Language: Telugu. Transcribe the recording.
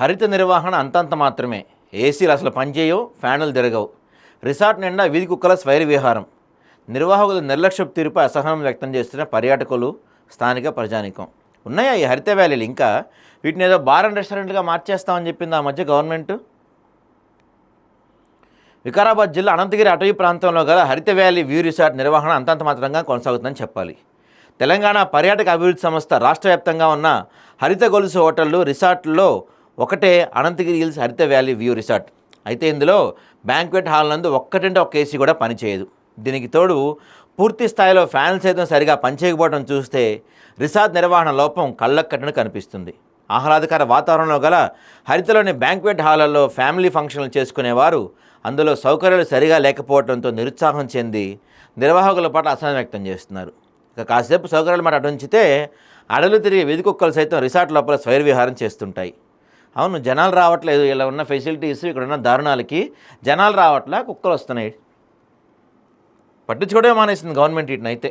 హరిత నిర్వహణ అంతంత మాత్రమే. ఏసీలు అసలు పనిచేయవు ఫ్యాన్లు తిరగవు. రిసార్ట్ నిండా వీధి కుక్కల స్వైర విహారం. నిర్వాహకుల నిర్లక్ష్యపు తీరుపై అసహనం వ్యక్తం చేస్తున్న పర్యాటకులు స్థానిక ప్రజానికం. ఉన్నాయా ఈ హరిత వ్యాలీలు ఇంకా? వీటిని ఏదో బార్ అండ్ రెస్టారెంట్గా మార్చేస్తామని చెప్పింది ఆ మధ్య గవర్నమెంట్? వికారాబాద్ జిల్లా అనంతగిరి అటవీ ప్రాంతంలో గల హరిత వ్యాలీ వ్యూ రిసార్ట్ నిర్వహణ అంతంత మాత్రంగా కొనసాగుతుందని చెప్పాలి. తెలంగాణ పర్యాటక అభివృద్ధి సంస్థ రాష్ట్ర వ్యాప్తంగా ఉన్న హరిత గొలుసు హోటళ్ళు రిసార్ట్లో ఒకటే Ananthagiri hills Haritha valley view resort. అయితే ఇందులో బ్యాంక్వెట్ హాల్ నందు ఒక్కటంటే ఒక ఏసీ కూడా పనిచేయదు. దీనికి తోడు పూర్తి స్థాయిలో ఫ్యాన్లు సైతం సరిగా పనిచేయకపోవడం చూస్తే రిసార్ట్ నిర్వహణ లోపం కళ్ళక్కట్టును కనిపిస్తుంది. ఆహ్లాదకర వాతావరణంలో గల హరితలోని బ్యాంక్వెట్ హాళ్ళలో ఫ్యామిలీ ఫంక్షన్లు చేసుకునేవారు అందులో సౌకర్యాలు సరిగా లేకపోవడంతో నిరుత్సాహం చెంది నిర్వాహకుల పట్ల అసహనం వ్యక్తం చేస్తున్నారు. ఇక కాసేపు సౌకర్యాలు మాట అటు ఉంచితే అడలు తిరిగి వీధి కుక్కలు సైతం రిసార్ట్ లోపల స్వైర్విహారం చేస్తుంటాయి. అవును జనాలు రావట్లేదు. ఇలా ఉన్న ఫెసిలిటీస్ ఇక్కడ ఉన్న దారుణాలకి జనాలు రావట్లే కుక్కలు వస్తున్నాయి పట్టించుకోవడమే మానేసింది గవర్నమెంట్ వీటిని అయితే.